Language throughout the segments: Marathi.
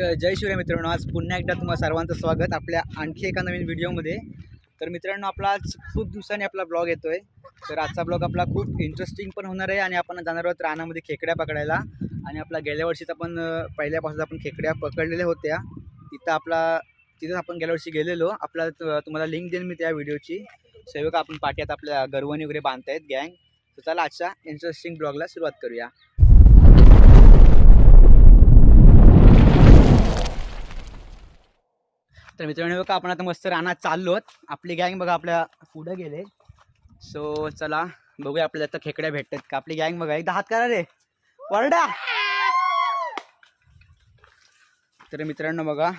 तर जय शिवराय मित्रांनो आज पुन्हा एकदा तुम्हाला सर्वांचं स्वागत आपल्या आणखी एका नवीन व्हिडिओमध्ये. तर मित्रांनो आपला आज खूप दिवसांनी आपला ब्लॉग येतोय. तर आजचा ब्लॉग आपला खूप इंटरेस्टिंग पण होणार आहे आणि आपण जाणार आहोत रानामध्ये खेकड्या पकडायला. आणि आपला गेल्या वर्षीचा आपण पहिल्यापासून आपण खेकड्या पकडलेल्या होत्या. तिथं आपला तिथं आपण गेल्या वर्षी गेलेलो. आपला तुम्हाला लिंक देईन मी त्या व्हिडिओची. सेवक आपण पाट्यात आपल्या गरवणी वगैरे बांधतायत गँग तर चला आजच्या इंटरेस्टिंग ब्लॉगला सुरुवात करूया. तर मित्रांनो बघा आपण आता मस्त रानात आहोत. आपली गँग बघा आपल्या पुढं गेले. सो चला बघूया आपल्याला आता खेकड्या भेटतात का. आपली गँग बघा एकदा हात करा रे. वरडा. तर मित्रांनो बघा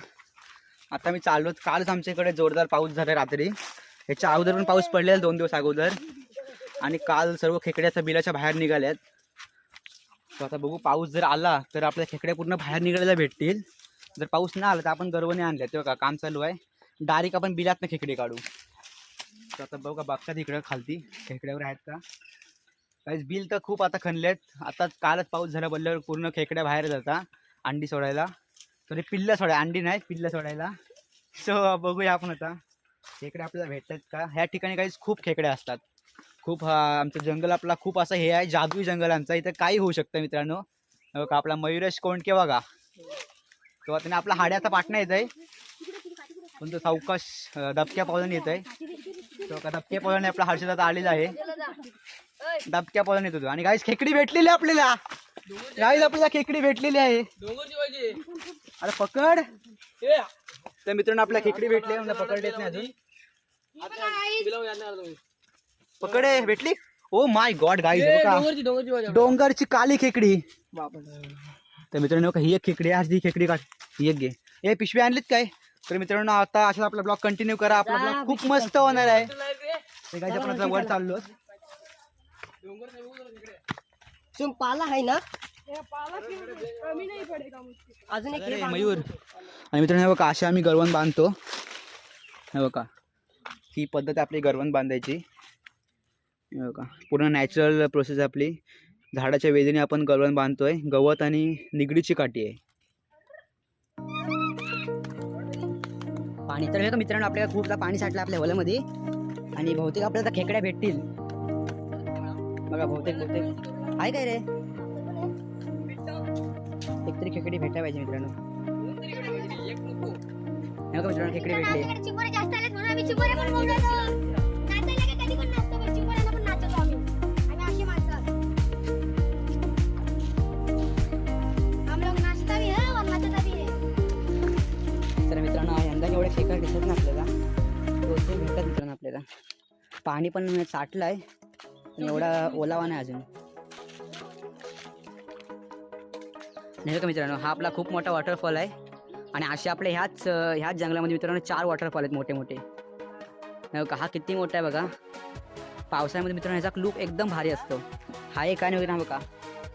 आता मी चाललो कालच आमच्या इकडे जोरदार पाऊस झाला रात्री. ह्याच्या अगोदर पण पाऊस पडलेला दोन दिवस अगोदर. आणि काल सर्व खेकड्याच्या बिलाच्या बाहेर निघाल्यात. आता बघू पाऊस जर आला तर आपल्या खेकड्या पूर्ण बाहेर निघायला भेटतील. जर पाऊस नाही आला तर आपण गर्वने आणल्या. तेव्हा का काम चालू आहे. डायरेक्ट आपण बिलात खेकडे काढू. तर आता बघा बघतात इकडं खालती. खेकड्यावर आहेत का? काहीच बिल तर खूप आता खणलेत आता कालच पाऊस झाला बोलल्यावर पूर्ण खेकड्या बाहेर जाता. अंडी सोडायला. तरी पिल्लं सोडाय अंडी नाही पिल्लं सोडायला. सो बघूया आपण आता. खेकडे आपल्याला भेटतात का? ह्या ठिकाणी काहीच खूप खेकडे असतात. खूप हा आमचं जंगल आपला खूप असं हे आहे जादुई जंगल आमचा. इथं काही होऊ शकतं मित्रांनो. का आपला मयुरेश कोंडके बघा. तेव्हा त्याने आपला हाड्याचा पाटणा येत आहे पण तो सावकाश दबक्या पावलाने येत आहे तो का दबक्या पावलाने आपला हर्षदात आलेला आहे. दबक्या पावलाने येतो तो. आणि गाईस खेकडी भेटलेली आहे आपल्याला. गाईस आपल्याला खेकडी भेटलेली आहे. अरे पकड. तर मित्रांनो आपल्याला खेकडी भेटली आहे, पकड येत नाही अजून. पकड आहे, भेटली? ओ माय गॉड गाईस डोंगरची काली खेकडी. तर मित्रांनो का ही एक खेकडी आहे, आज ही खेकडी काढ. ही एक घे. हे पिशवी आणलीत काय? तर मित्रांनो आता अशाच आपला ब्लॉग कंटिन्यू करा. आपला ब्लॉग खूप मस्त होणार आहे. ते काय आपण आता वर चाललो. तुम पाला आहे ना? अजून एक मयूर. आणि. मित्रांनो बघा अशा आम्ही गरवण बांधतो. हे बघा ही पद्धत आपली गरवण बांधायची. हे बघा पूर्ण नॅचरल प्रोसेस आपली. झाडाच्या वेदीने आपण गरवण बांधतोय. गवत आणि निगडीची काठी आहे. पाणी तर का मित्रांनो आपल्याला खूपदा पाणी साठलं आपल्या होल्यामध्ये आणि बहुतेक आपल्याला खेकड्या भेटतील. बघा बहुतेक बहुतेक. आहे काय रे? एक तरी खेकडी भेटायला पाहिजे मित्रांनो. मित्रांनो खेकडी भेटली. यंदा दिसत ना आपल्याला. बहुतेक भेटतात मित्रांनो आपल्याला. पाणी पण साठलं आहे पण एवढा ओलावा नाही अजून. नाही का मित्रांनो हा आपला खूप मोठा वॉटरफॉल आहे. आणि असे आपल्या ह्याच ह्याच जंगलामध्ये मित्रांनो चार वॉटरफॉल आहेत मोठे मोठे नाही का? हा किती मोठा आहे बघा. पावसाळ्यामध्ये मित्रांनो ह्याचा लूप एकदम भारी असतो. हा एक आणि वगैरे बघा.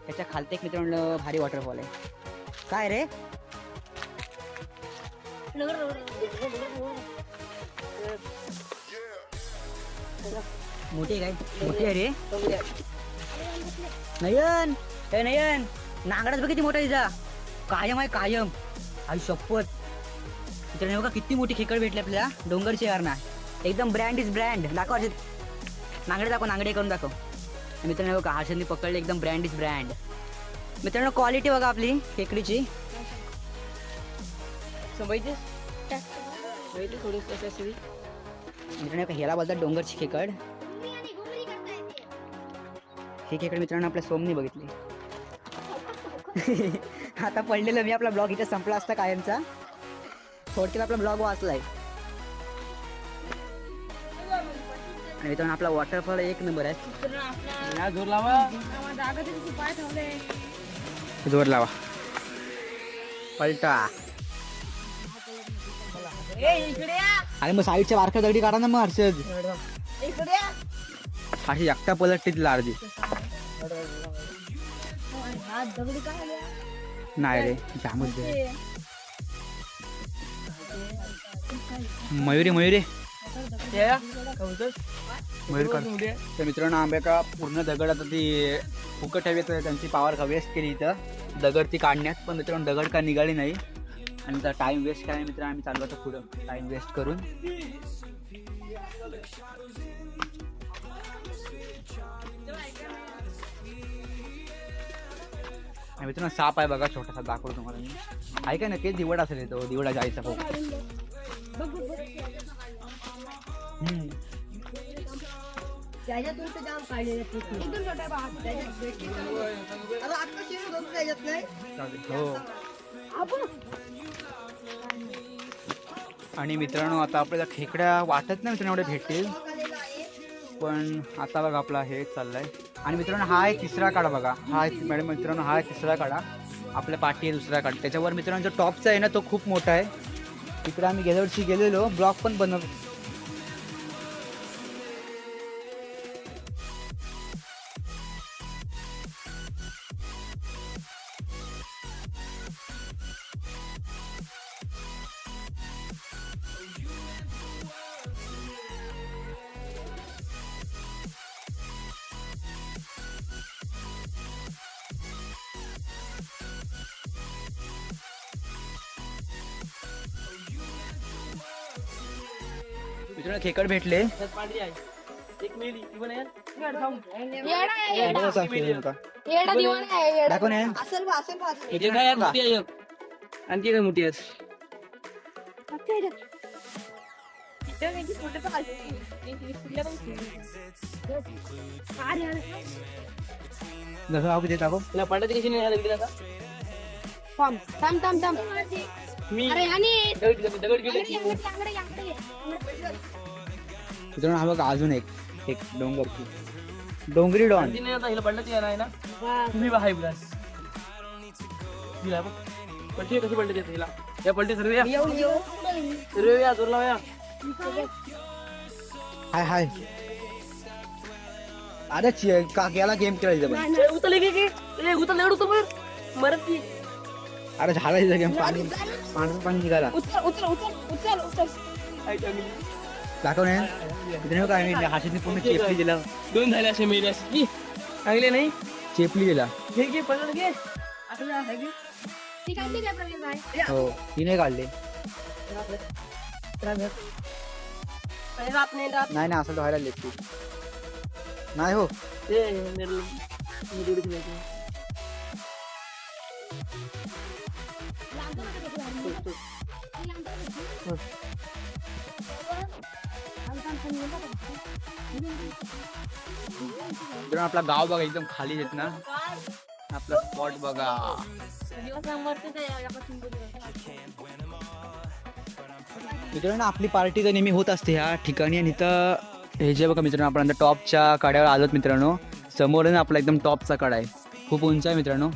त्याच्या खालते एक मित्रांनो भारी वॉटरफॉल आहे. काय रे? मोठी काय? मोठी आहे रे. नयन हे नयन नांगडाच बघ किती मोठा आहे तिचा. कायम आहे कायम. आई शपथ. मित्रांनो बघा किती मोठी खेकड भेटली आपल्याला. डोंगरची ना. एकदम ब्रँड इज ब्रँड दाखव हर्षद नांगडे दाखव नांगडे करून दाखव. मित्रांनो बघा हर्षदने पकडले एकदम ब्रँड इज ब्रँड मित्रांनो क्वालिटी बघा आपली खेकडीची. मित्रांनो बघा, ह्याला बोलतात डोंगरची खेकड ही खेकड मित्रांनो आपल्या सोमनी बघितली. आता पडलेलं मी आपला ब्लॉग इथे संपला असता कायमचा. थोडक्यात आपला ब्लॉग वाचलाय. आणि मित्रांनो आपला वॉटरफॉल एक नंबर आहे. जोर लावा. जोर लावा. पलटा. अरे मग साईडच्या बारक्या दगडी काढा ना मग हर्षद. अशी एकटा पलटते तिला अर्धी नाही रे जामच दे. मयुरी मयुरी. तर मित्रांनो आंब्या का पूर्ण दगड आता ती फुकट हवी तर त्यांची पावर का वेस्ट केली इथं. दगड ती काढण्यात. पण मित्रांनो दगड का निघाली नाही. आणि आता टाइम वेस्ट काय मित्र आम्ही चाललो आता पुढं. टाइम वेस्ट करून. आणि मित्रांनो साप आहे बघा छोटासा दाखवतो तुम्हाला मी. आहे का नक्की दिवड असेल तो दिवडा जायचा खूप हम्म. आणि मित्रांनो आता आपल्याला खेकड्या वाटत नाही मित्रांनो एवढे भेटतील. पण आता बघा आपला हे चाललाय. आणि मित्रांनो हा आहे तिसरा काढा बघा. हा मॅडम मित्रांनो हा आहे तिसरा काढा. आपल्या पाठी आहे दुसरा काढा. त्याच्यावर मित्रांनो जो टॉपचा आहे ना तो खूप मोठा आहे. तिकडे आम्ही गेल्या वर्षी गेलेलो. ब्लॉक पण बनव मित्रांनो खेकड भेटले. येडा आहे, येडा. येडा दिवाण आहे येडा. दाखव ना. असेल बा असेल बा. असेल. हे काय मोठी आहे एक. आणखी काय मोठी आहे अरे, अरे. जसं दाखव ते दाखव तुला पडत कशी नाही आलं गेला थांब थांब थांब थांब. मी अरे आणि दगड दगड दगड गेले अंगडी, अंगडी, अंगडी, अंगडी. मित्रांनो हा बघा अजून एक एक डोंगर डोंगरी डॉन. नाही आता हिला पडलं ते नाही ना? तुम्ही बा हाय प्लस हिला बघ. पलटी कशी पलटी देते हिला? या पलटी सर्व या. सर्व या जोर लावा या. हाय हाय. अरे ची- का याला गेम खेळायचा पण. ए, उचल की ए उचल एवढं उचल बरं. मरत की अरे झाडायचा गेम पाणी पाण्याचं पाणी निघाला उचल उचल उचल उचल उचल. हाय चांगली. दाखव नाही काय मी पूर्ण चेपली दिला. दोन झाले असे मेले असे. की चांगले नाही? चेपली दिला. घे घे पडलं घे. असं हाय घे. ती काढली काय प्रवीण भाई? हो तिने काढले. नाही नाही नाही असं तर व्हायला लेट नाही हो? ते मी. मित्रांनो आपला गाव बघा एकदम खाली येत ना आपला स्पॉट बघा मित्रांनो आपली पार्टी तर नेहमी होत असते ह्या ठिकाणी आणि इथं हे जे बघा मित्रांनो आपण आता टॉपच्या कड्यावर आलोत मित्रांनो. समोर ना आपला एकदम टॉपचा कडा आहे. खूप उंच आहे मित्रांनो.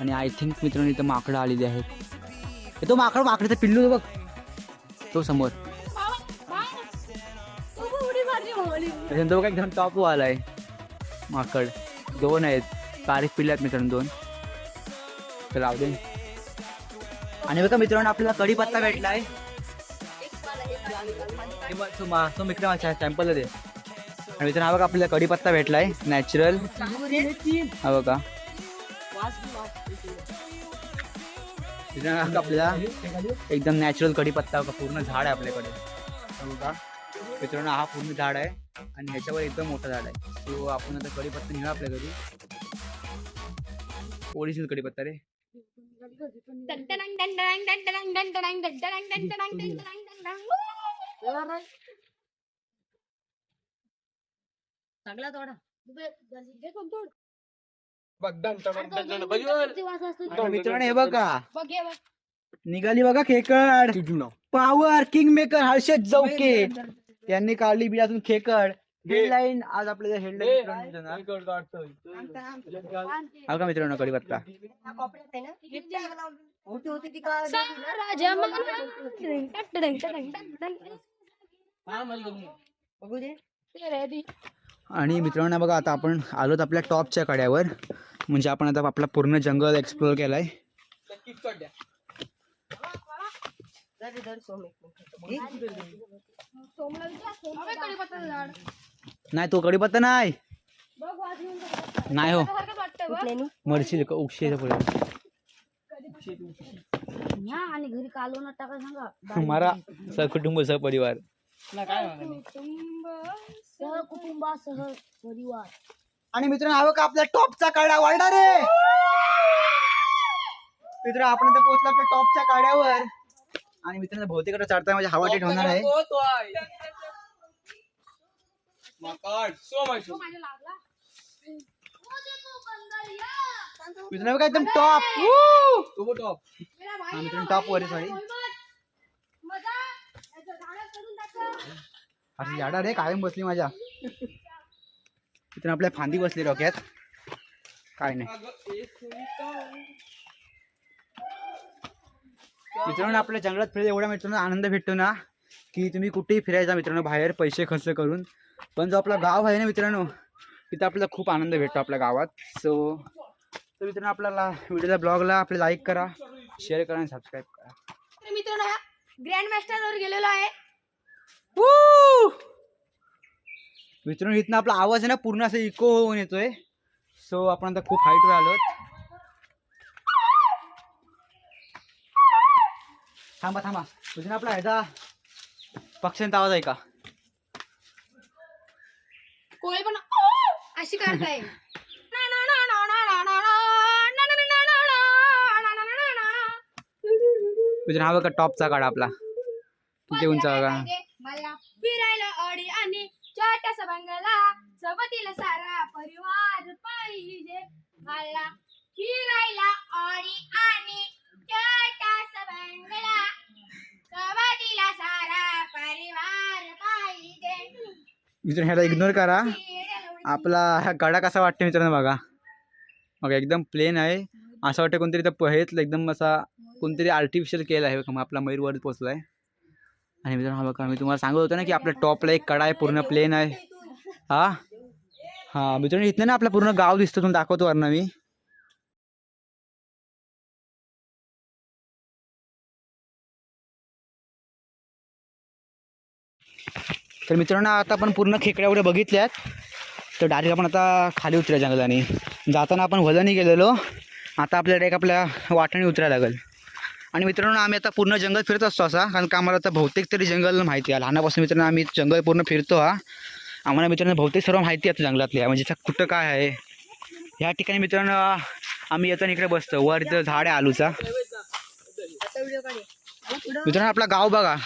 आणि आय थिंक मित्रांनो इथं माकडं आलेली आहेत. तो माकड माकडचा पिल्लू बघ. तो समोर. त्याच्यानंतर बघा एकदम टॉप वाला आहे. माकड. दोन आहेत. बारीक पिल्ले आहेत मित्रांनो दोन. तर राहू दे. आणि बघा मित्रांनो आपल्याला कढीपत्ता भेटला आहे बघ, तो सॅम्पल दे. आणि मित्रांनो हा बघा आपल्याला कढीपत्ता भेटलाय नॅचरल हा बघा. मित्रांनो आपल्याला एकदम नॅचरल कढीपत्ता बघा पूर्ण झाड आहे आपल्याकडे. हा बघा. मित्रांनो हा पूर्ण झाड आहे आणि ह्याच्यावर एकदम मोठं झाड आहे. सो आपण आता कढीपत्ता निघा आपल्या घरी. ओरिजिनल कढीपत्ता रे. चांगला थोडा बघ दण बघ आणि मित्रांनो हे बघा. हे. निघाली बघा खेकड. Power king maker Harshad Jauke यांनी काढली बियातून खेकड. हेडलाईन आज आपल्याला हेडलाईन हा का. मित्रांनो आहे ना? मोठी होती ती का बघू दे. ते रे ती. आणि मित्रांनो बघा आता आपण आलोत आपल्या टॉपच्या कड्यावर. म्हणजे आपण आता आपला पूर्ण जंगल एक्सप्लोर केलाय. नाही तो कढीपत्ता नाही. नाही हो? मरशील का उक्षीच्या पुढे. या आणि घरी कालवण टाका ना काय मागणी कुटुंब सहकुटुंबासह परिवार. आणि मित्रांनो हा बघा आपला टॉपचा काढा वाढणार रे मित्र आपण आता पोहोचलो आपल्या टॉपच्या काड्यावर. आणि मित्रांनो बहुतेक आता चढताना माझी हवा टेट होणार आहे. तो तो आहे. माकड सो माहिती मित्रांनो बघा एकदम टॉप तो टॉप मित्रांनो टॉप वर सॉरी अशी झाडा रे कायम बसली माझ्या. मित्रांनो आपल्या फांदी बसली डोक्यात. काय नाही. मित्रांनो आपल्या जंगलात फिरायला एवढा मित्रांनो आनंद भेटतो ना की तुम्ही कुठेही फिरायचा मित्रांनो बाहेर पैसे खर्च करून. पण जो आपला गाव आहे ना मित्रांनो तिथं आपल्याला खूप आनंद भेटतो आपल्या गावात. सो तर मित्रांनो आपल्याला व्हिडिओला ब्लॉगला आपले लाईक करा शेअर करा आणि सबस्क्राईब करा. मित्रांनो ग्रँड मास्टरवर गेलेलो आहे. मित्रांनो इथनं आपला आवाज आहे ना पूर्ण असं इको होऊन येतोय सो आपण आता खूप हाईटवर आलो थांबा थांबा मित्रांनो आपला ह्याचा पक्ष्यांचा आवाज आहे का कोळी पण अशी करताय हा टॉपचा काढा आपला किती उंच बघा मला फिरायला अडी आणि छोटासा बंगला सोबतीला सारा परिवार पाहिजे मला फिरायला अडी आणि छोटासा बंगला सोबतीला सारा परिवार पाहिजे मित्रांनो ह्याला इग्नोर करा. आपला हा कडा कसा वाटतो मित्रांनो बघा. बघा एकदम प्लेन आहे. असं वाटतं कोणतरी तर प- हेच एकदम असा कोणतरी आर्टिफिशियल केलं आहे. बघा मग आपला मयूर वर पोचला आहे आणि मित्रांनो हा बघा मी तुम्हाला सांगत होतो ना की आपल्या टॉपला एक कडा आहे पूर्ण प्लेन आहे. हा? हा मित्रांनो इथनं ना आपला पूर्ण गाव दिसतं तुम्ही दाखवतो वरनं मी. तर मित्रांनो आता आपण पूर्ण खेकड्या वगैरे बघितल्यात. तर डायरेक्ट आपण आता खाली उतरूया जंगलाने. जाताना आपण वजनही गेलेलो. आता आपल्या डायरेक्ट आपल्या वाटाने उतरायला लागेल. आणि मित्रांनो आम्ही आता पूर्ण जंगल फिरत असतो असा कारण का आम्हाला आता बहुतेक तरी जंगल माहिती आहे. लहानापासून मित्रांनो आम्ही जंगल पूर्ण फिरतो हा. आम्हाला मित्रांनो बहुतेक सर्व माहिती आहे जंगलातल्या. म्हणजे इथं कुठं काय आहे? ह्या ठिकाणी मित्रांनो आम्ही येताना इकडे बसतो. वर इथं झाड आहे आलूचा. मित्रांनो आपला गाव बघा.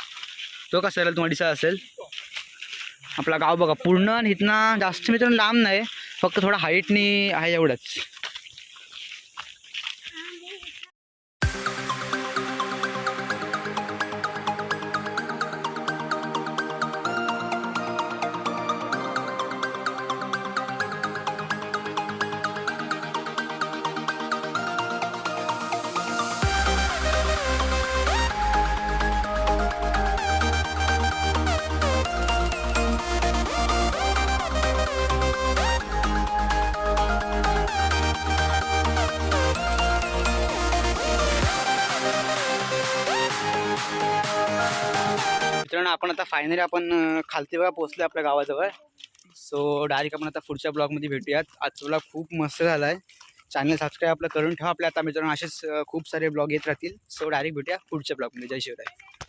तो कसा तुम्हाला दिसत असेल. आपला गाव बघा. पूर्ण आणि इथनं जास्त मित्रांनो लांब नाही. फक्त थोडा हाईटनी आहे एवढंच. आपण आता फायनली आपण खालती बघा पोहोचलो आपल्या गावाजवळ. सो डायरेक्ट आपण आता पुढच्या ब्लॉगमध्ये भेटूयात. आजचा ब्लॉग खूप मस्त झाला आहे चॅनल सबस्क्राईब आपलं करून ठेवा. आपल्या आता मित्रांनो असेच खूप सारे ब्लॉग येत राहतील. सो डायरेक्ट भेटूया पुढच्या ब्लॉगमध्ये जय शिवराय.